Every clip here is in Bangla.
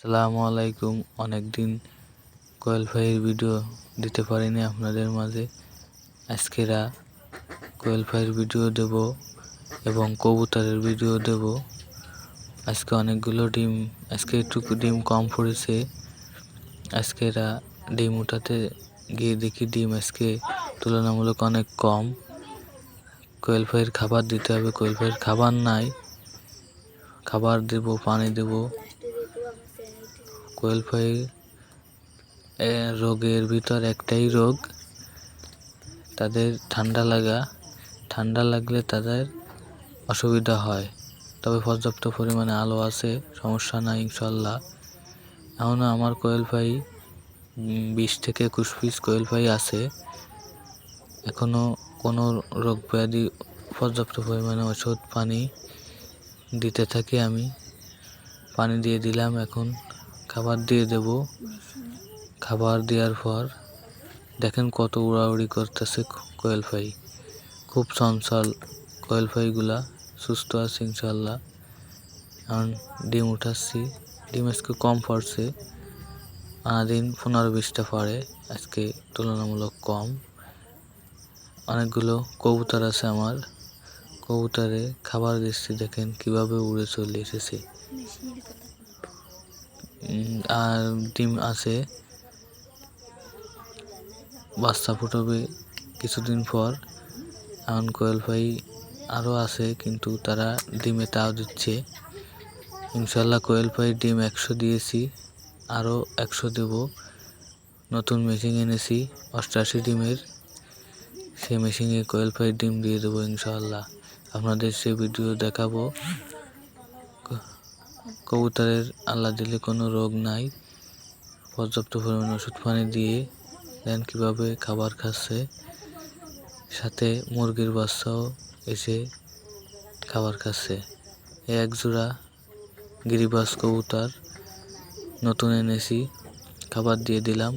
সালামু আলাইকুম। অনেকদিন কোয়েল ভাইয়ের ভিডিও দিতে পারিনি আপনাদের মাঝে। আজকেরা কোয়েল ভাইয়ের ভিডিও দেব এবং কবুতরের ভিডিও দেব। আজকে অনেকগুলো ডিম, আজকে একটু ডিম কম পড়েছে। আজকেরা ডিম উঠাতে গিয়ে দেখি ডিম আজকে তুলনামূলক অনেক কম। কোয়েল ভাইয়ের খাবার দিতে হবে কোয়েল ভাইয়ের খাবার নাই। খাবার দেব, পানি দেব। কোয়েল রোগের ভিতর একটাই রোগ, তাদের ঠান্ডা লাগা। ঠান্ডা লাগলে তাদের অসুবিধা হয়। তবে পর্যাপ্ত পরিমাণে আলো আছে, সমস্যা নাই ইনশাল্লাহ এখনও আমার কোয়েল বিশ থেকে একুশ পিস কোয়েল আছে। এখনও কোনো রোগ ব্যাধি পর্যাপ্ত পরিমাণে ওষুধ, পানি দিতে থাকি আমি। পানি দিয়ে দিলাম, এখন খাবার দিয়ে দেব। খাবার দেওয়ার পর দেখেন কত উড়াউড়ি করতেছে কোয়েল পাই খুব চঞ্চল কোয়েল পাইগুলা সুস্থ আছে ইনশাল্লাহ কারণ ডিম উঠাচ্ছি, ডিম আজকে কম পড়ছে দিন পনেরো বিশটা পড়ে, আজকে তুলনামূলক কম। অনেকগুলো কবুতর আছে আমার, কবুতরে খাবার দিচ্ছি, দেখেন কীভাবে উড়ে চলে এসেছে। আর ডিম আছে। বাচ্চা ফুটবে কিছুদিন পর। এখন কোয়েল ভাই আরও আছে, কিন্তু তারা ডিমে তাও দিচ্ছে। ইনশাল্লাহ কোয়েল ভাই ডিম একশো দিয়েছি আরও একশো দেব। নতুন মেশিন এনেছি, অষ্টাশি ডিমের। সেই মেশিনে কোয়েল ভাই ডিম দিয়ে দেবো ইনশাল্লাহ আপনাদের সেই ভিডিও দেখাবো। কবুতরের আল্লাহ দিলে কোনো রোগ নাই। পর্যাপ্ত পরিমাণে ওষুধ পানি দিয়ে দেন কীভাবে খাবার খাচ্ছে। সাথে মুরগির বাচ্চাও এসে খাবার খাচ্ছে। এক জোড়া গিরিবাস কবুতর নতুন এনেছি। খাবার দিয়ে দিলাম,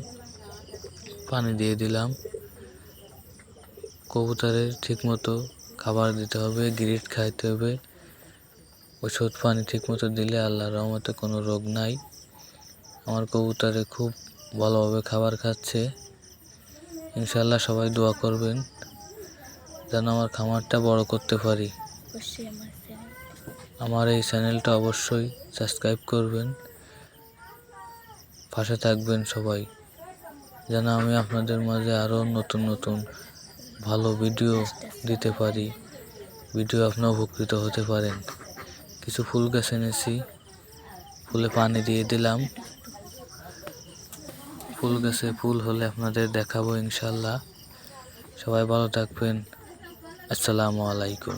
পানি দিয়ে দিলাম। কবুতরের ঠিকমতো খাবার দিতে হবে গ্রিট খাইতে হবে। ওষুধ পানি ঠিকমতো দিলে আল্লাহর রহমতে কোনো রোগ নাই। আমার কবুতরে খুব ভালোভাবে খাবার খাচ্ছে। ইনশাল্লাহ সবাই দোয়া করবেন, যেন আমার খামারটা বড় করতে পারি। আমার এই চ্যানেলটা অবশ্যই সাবস্ক্রাইব করবেন, পাশে থাকবেন সবাই, যেন আমি আপনাদের মাঝে আরও নতুন নতুন ভালো ভিডিও দিতে পারি, ভিডিও আপনি উপকৃত হতে পারেন। কিছু ফুল গাছ এনেছি। ফুলে পানি দিয়ে দিলাম। ফুল গাছে ফুল হলে আপনাদের দেখাবো ইনশাল্লাহ। সবাই ভালো থাকবেন। আসসালামু আলাইকুম।